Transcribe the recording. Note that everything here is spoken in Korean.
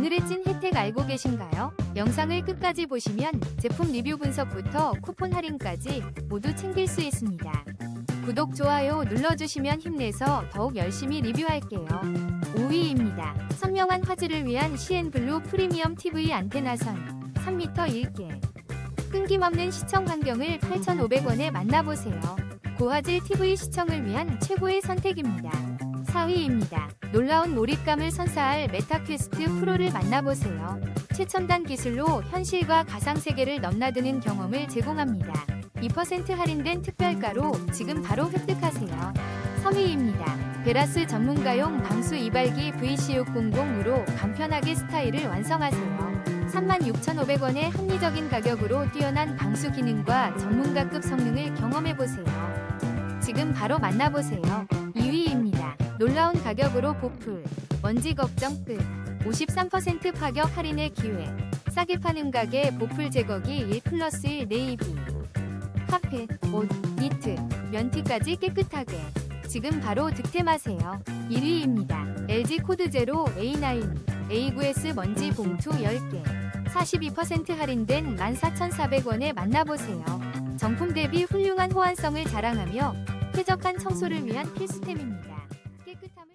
오늘의 찐 혜택 알고 계신가요? 영상을 끝까지 보시면 제품 리뷰 분석부터 쿠폰 할인까지 모두 챙길 수 있습니다. 구독, 좋아요 눌러주시면 힘내서 더욱 열심히 리뷰할게요. 5위입니다. 선명한 화질을 위한 CN블루 프리미엄 TV 안테나선 3m 1개. 끊김없는 시청 환경을 8,500원에 만나보세요. 고화질 TV 시청을 위한 최고의 선택입니다. 4위입니다. 놀라운 몰입감을 선사할 메타퀘스트 프로를 만나보세요. 최첨단 기술로 현실과 가상세계를 넘나드는 경험을 제공합니다. 2% 할인된 특별가로 지금 바로 획득하세요. 3위입니다. 베라스 전문가용 방수 이발기 VC600으로 간편하게 스타일을 완성하세요. 36,500원의 합리적인 가격으로 뛰어난 방수 기능과 전문가급 성능을 경험해보세요. 지금 바로 만나보세요. 2위입니다. 놀라운 가격으로 보풀. 먼지 걱정 끝. 53% 파격 할인의 기회. 싸게 파는 가게 보풀 제거기 1 플러스 1 네이비. 카펫, 옷, 니트, 면티까지 깨끗하게. 지금 바로 득템하세요. 1위입니다. LG 코드 제로 A9 A9S 먼지 봉투 10개. 42% 할인된 14,400원에 만나보세요. 정품 대비 훌륭한 호환성을 자랑하며 쾌적한 청소를 위한 필수템입니다. く食